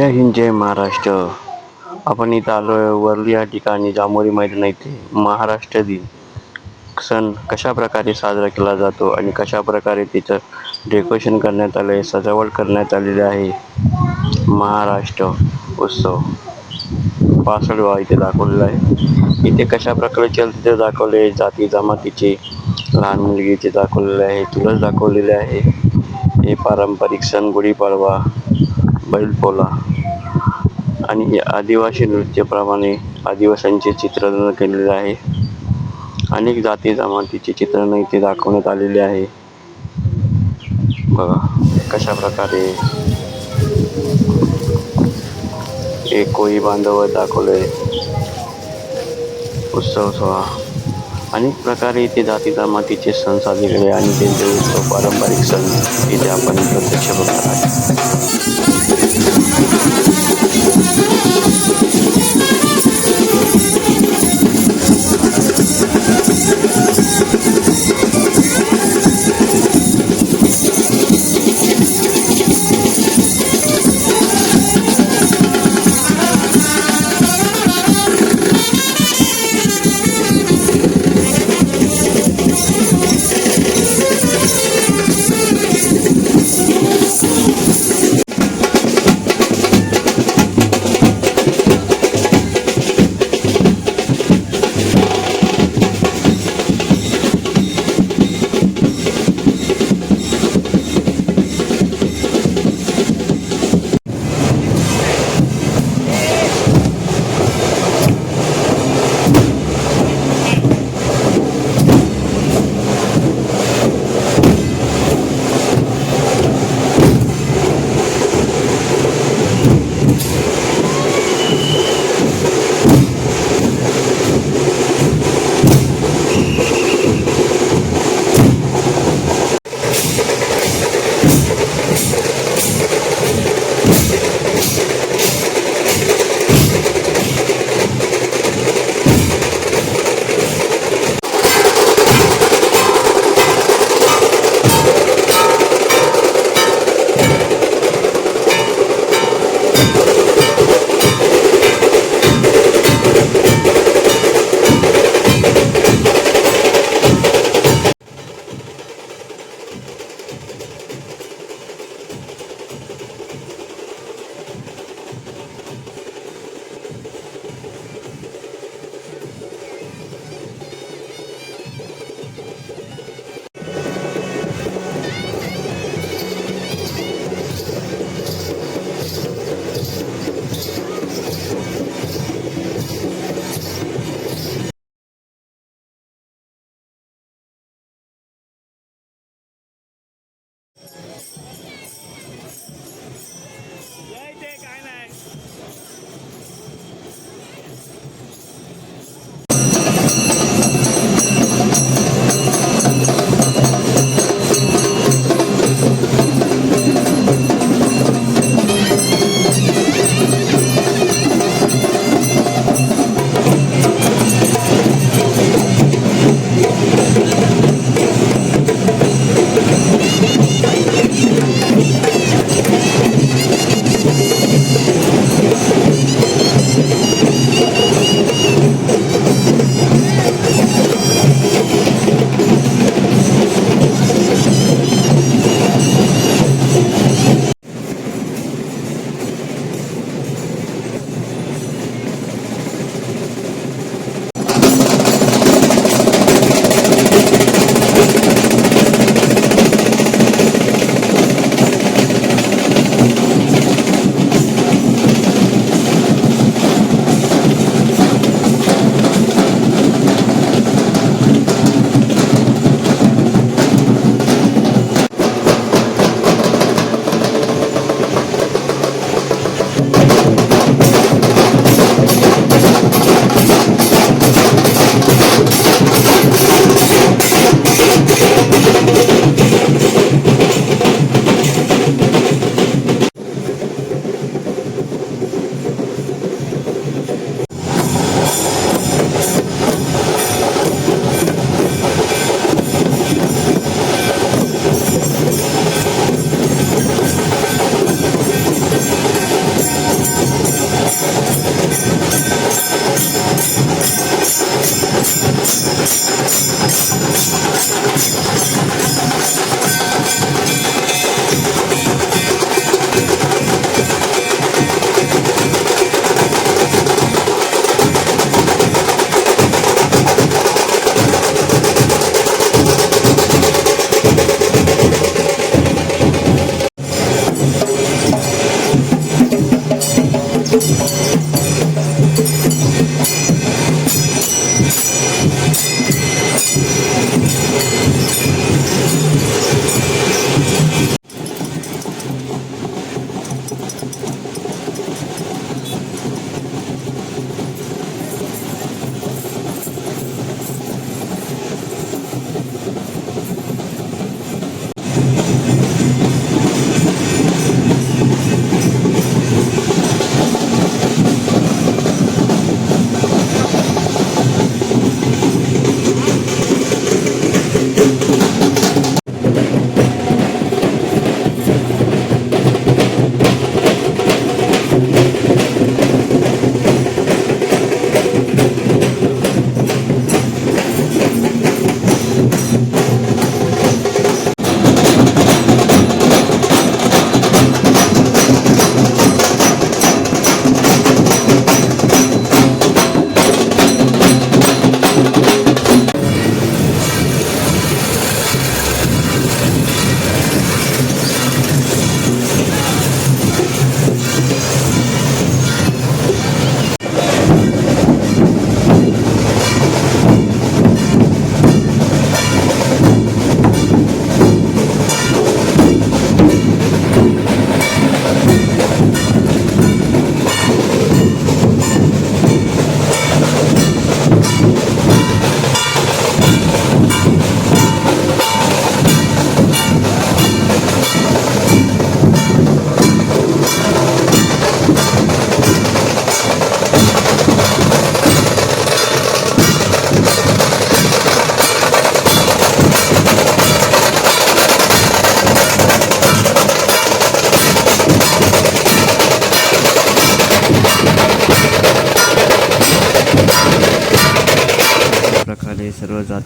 जय हिंद जय महाराष्ट्र. आपण इथं आलो आहे वरली या ठिकाणी जांभोरी मैदान इथे. महाराष्ट्र दिन. सण कशा प्रकारे साजरा केला जातो आणि कशा प्रकारे तिथं डेकोरेशन करण्यात आलं आहे सजावट करण्यात आलेली आहे. महाराष्ट्र उत्सव. पासडवा इथे दाखवलेला आहे. इथे कशा प्रकारे तिथे दाखवले जाती जमातीचे लहान मुलगीचे दाखवलेले आहे तुळस दाखवलेले आहे. हे पारंपरिक सण गुढीपाडवा. बैलपोला आणि हे आदिवासी नृत्याप्रमाणे आदिवासींचे चित्रण केलेले आहे. अनेक जाती जमातीचे चित्रण इथे दाखवण्यात आलेले आहे. बघा कशा प्रकारे एक कोळी बांधव दाखवले. उत्सव सोहळा. अनेक प्रकारे इथे जाती जमातीचे सण साजरे केले आणि त्यांचे उत्सव पारंपरिक सण इथे आपण प्रत्यक्ष बघणार आहे Thank you.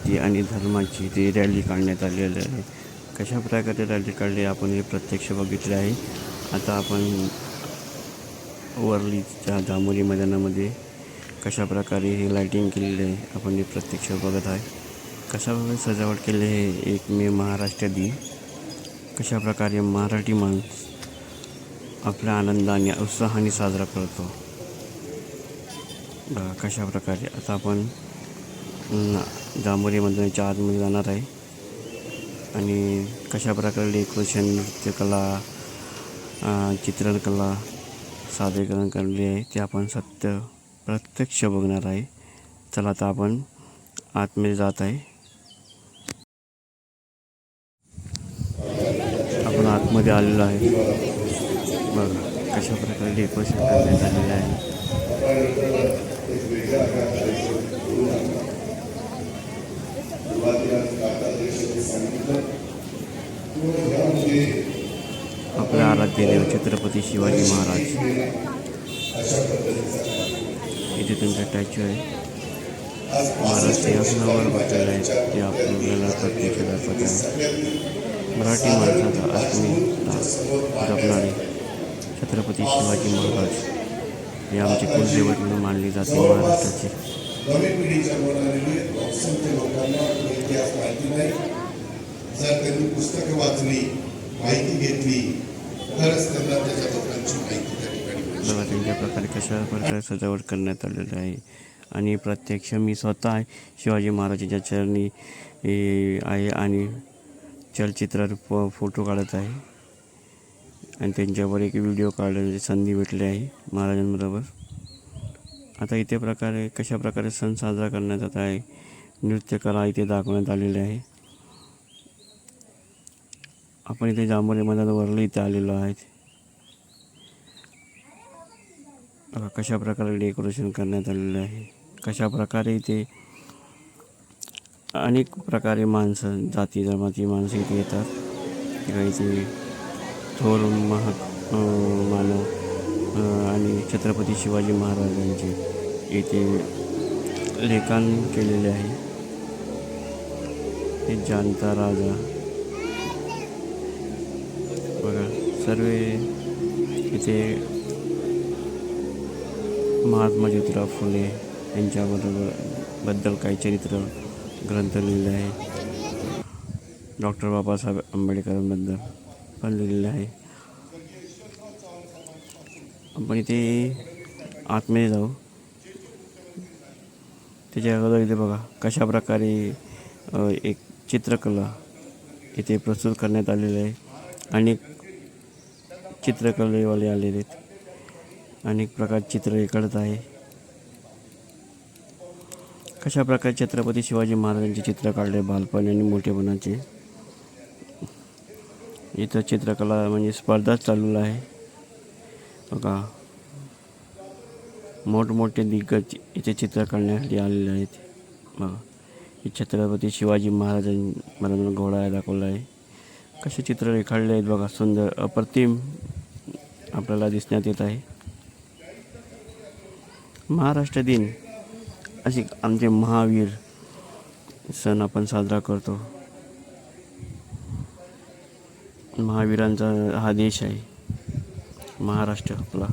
सर्व जाती आणि धर्माची ती रॅली काढण्यात आलेली आहे कशा प्रकारे रॅली काढली आपण हे प्रत्यक्ष बघितले आहे. आता आपण वरलीच्या जांभोली मैदानामध्ये कशा प्रकारे हे लाईटिंग केलेली आहे आपण हे प्रत्यक्ष बघत आहे. कशाप्रकारे सजावट केली आहे एक मे महाराष्ट्र दिन. कशा प्रकारे मराठी माणूस आपल्या आनंदाने उत्साहाने साजरा करतो. कशाप्रकारे कशा प्रकारे. आता आपण जांभोरी मंदिराच्या आतमध्ये जाणार आहे. आणि कशा प्रकारे डेकोरेशन नृत्यकला चित्रकला चित्रणकला सादरीकरण करले आहे ते आपण सत्य प्रत्यक्ष बघणार आहे. चला आता आपण आतमध्ये जात आहे. आपण आतमध्ये आलेलो आहे. बघा कशा प्रकारे डेकोरेशन करण्यात आलेलं आहे. आपला आराध्य देव छत्रपती शिवाजी महाराज. इथे त्यांचा स्टॅच्यू आहे. महाराज सिंहासनावर बसलेले आहे ते आपल्याला प्रत्यक्ष दाखवत आहे. मराठी माणसाचा अस्मिता जपणारे छत्रपती शिवाजी महाराज. हे आमचे कुलदैवत म्हणून मानले जाते. महाराष्ट्राचे नवीन पिढीच्या मनाने बहुसंख्य लोकांना इतिहास माहिती नाही. जर त्यांनी पुस्तकं वाचली माहिती घेतली तरच त्यांना त्याच्या लोकांची माहिती त्या ठिकाणी बघा त्यांच्या प्रकारे कशा प्रकारे सजावट करण्यात आलेलं आहे. आणि प्रत्यक्ष मी स्वतः शिवाजी महाराजांच्या चरणी आहे आणि चलचित्रात फ फोटो काढत आहे. आणि त्यांच्यावर एक व्हिडिओ काढण्याची संधी भेटली आहे महाराजांबरोबर. आता इथे प्रकारे कशा प्रकारे सण साजरा करण्यात येत आहे नृत्यकला इथे दाखवण्यात आलेली आहे. आपण इथे जांभोली मैदान वरलं इथे आलेलो आहेत. बघा कशा प्रकारे डेकोरेशन करण्यात आलेलं आहे. कशा प्रकारे इथे अनेक प्रकारे माणसं जाती धर्माची माणसं इथे येतात. किंवा इथे थोर महा मानव आणि छत्रपती शिवाजी महाराजांचे इथे लेखन केलेले आहे. हे जाणता राजा. बघा सर्व इथे महात्मा ज्योतिराव फुले यांच्याबरोबरबद्दल काही चरित्र ग्रंथ लिहिले आहे. डॉक्टर बाबासाहेब आंबेडकरांबद्दल पण लिहिलेलं आहे. आपण इथे आतमध्ये जाऊ. त्याच्या अगोदर इथे बघा कशा प्रकारे एक चित्रकला इथे प्रस्तुत करण्यात आलेलं आहे. अनेक चित्रकलेवाले आलेले आहेत. अनेक प्रकार चित्र हे काढत आहे. कशा प्रकारे छत्रपती शिवाजी महाराजांचे चित्र काढले बालपण आणि मोठेपणाचे? इथं चित्रकला म्हणजे स्पर्धा चालू आहे. बघा मोठमोठे दिग्गज इथे चित्र काढण्यासाठी आलेले आहेत. बघा. हे छत्रपती शिवाजी महाराजां महाराजांना घोडा दाखवला आहे. कसे चित्र रेखाडले आहेत बघा. सुंदर अप्रतिम आपल्याला दिसण्यात येत आहे. महाराष्ट्र दिन असे आमचे महावीर सण आपण साजरा करतो. महावीरांचा हा देश आहे. महाराष्ट्र आपला.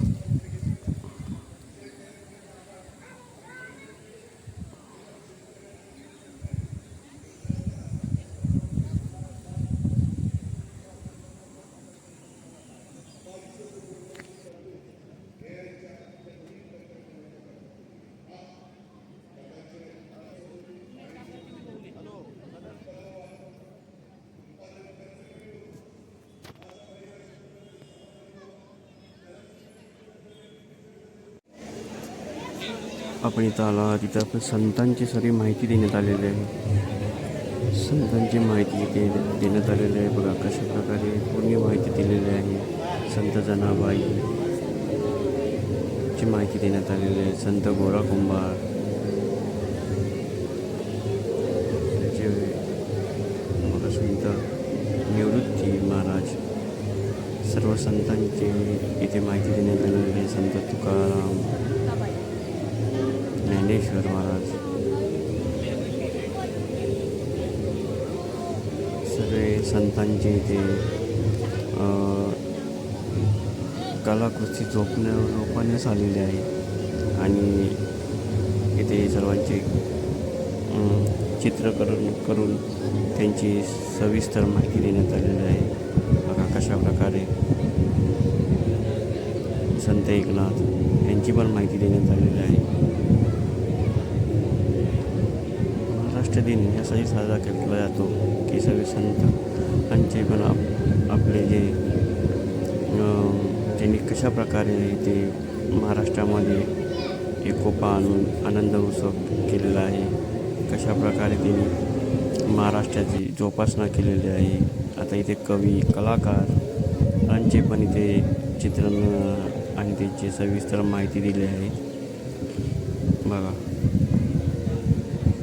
आपण इथं आला तिथं आपण संतांची सगळी माहिती देण्यात आलेली आहे. संतांची माहिती इथे देण्यात आलेली आहे. बघा कशा प्रकारे पूर्ण माहिती दिलेली आहे. संत जनाबाई ची माहिती देण्यात आलेली आहे. संत गोरा कुंभार. त्याचे बघा संत निवृत्ती महाराज. सर्व संतांची इथे माहिती देण्यात आलेली आहे. संत तुकाराम. ज्ञानेश्वर महाराज. सगळे संतांची इथे कलाकृती झोपण्या जोपण्यास आलेली आहे आणि इथे सर्वांचे चित्रकरण करून त्यांची सविस्तर माहिती देण्यात आलेली आहे. बघा कशा प्रकारे संत एकनाथ यांची पण माहिती देण्यात आलेली आहे. महाराष्ट्र दिन यासाठी साजरा केला जातो. की सगळे संतांचे पण आप आपले जे त्यांनी कशा प्रकारे ते महाराष्ट्रामध्ये एकोपा आणून आनंद उत्सव केलेला आहे. कशा प्रकारे त्यांनी महाराष्ट्राची जोपासना केलेली आहे. आता इथे कवी कलाकार यांचे पण इथे चित्रण आणि त्याची सविस्तर माहिती दिली आहे. बघा.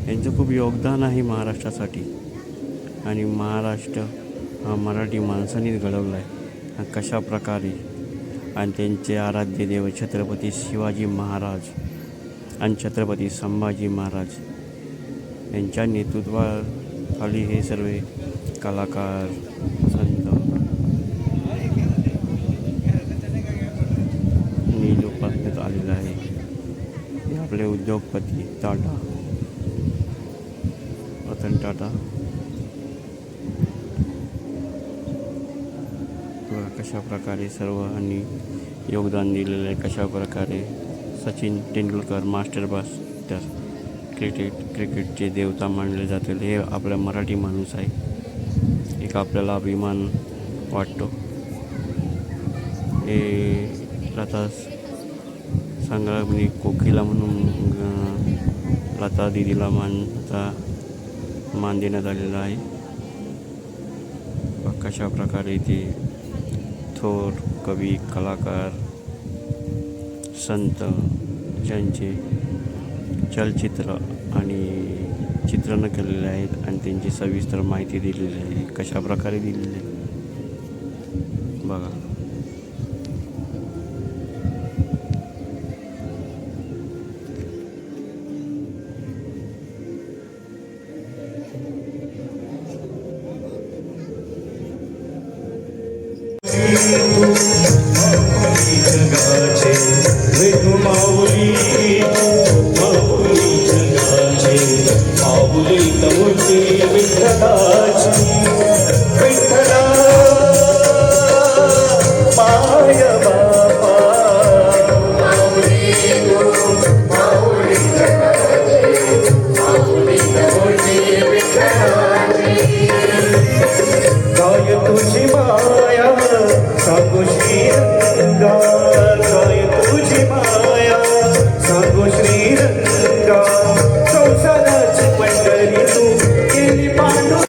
यांचं खूप योगदान आहे महाराष्ट्रासाठी. आणि महाराष्ट्र हा मराठी माणसांनीच घडवला आहे कशा प्रकारे? आणि त्यांचे आराध्य देव छत्रपती शिवाजी महाराज आणि छत्रपती संभाजी महाराज. यांच्या नेतृत्वाखाली हे सर्व कलाकार संत नील उपासण्यात आलेलं आहे हे आपले उद्योगपती टाटा. रतन टाटा. कशा प्रकारे सर्वांनी योगदान दिलेलं आहे कशा प्रकारे सचिन तेंडुलकर मास्टर बास त्या क्रिकेट क्रिकेटचे देवता मानले जातील. हे आपला मराठी माणूस आहे. एक आपल्याला अभिमान वाटतो. हे लता संग्रामनी कोकिला म्हणून लता दिदीला मानता मान देण्यात आलेला आहे. कशा प्रकारे ते थोर कवी कलाकार संत ज्यांचे चलचित्र आणि चित्रणं केलेले आहेत आणि त्यांची सविस्तर माहिती दिलेली आहे कशा प्रकारे दिलेली आहे. बघा.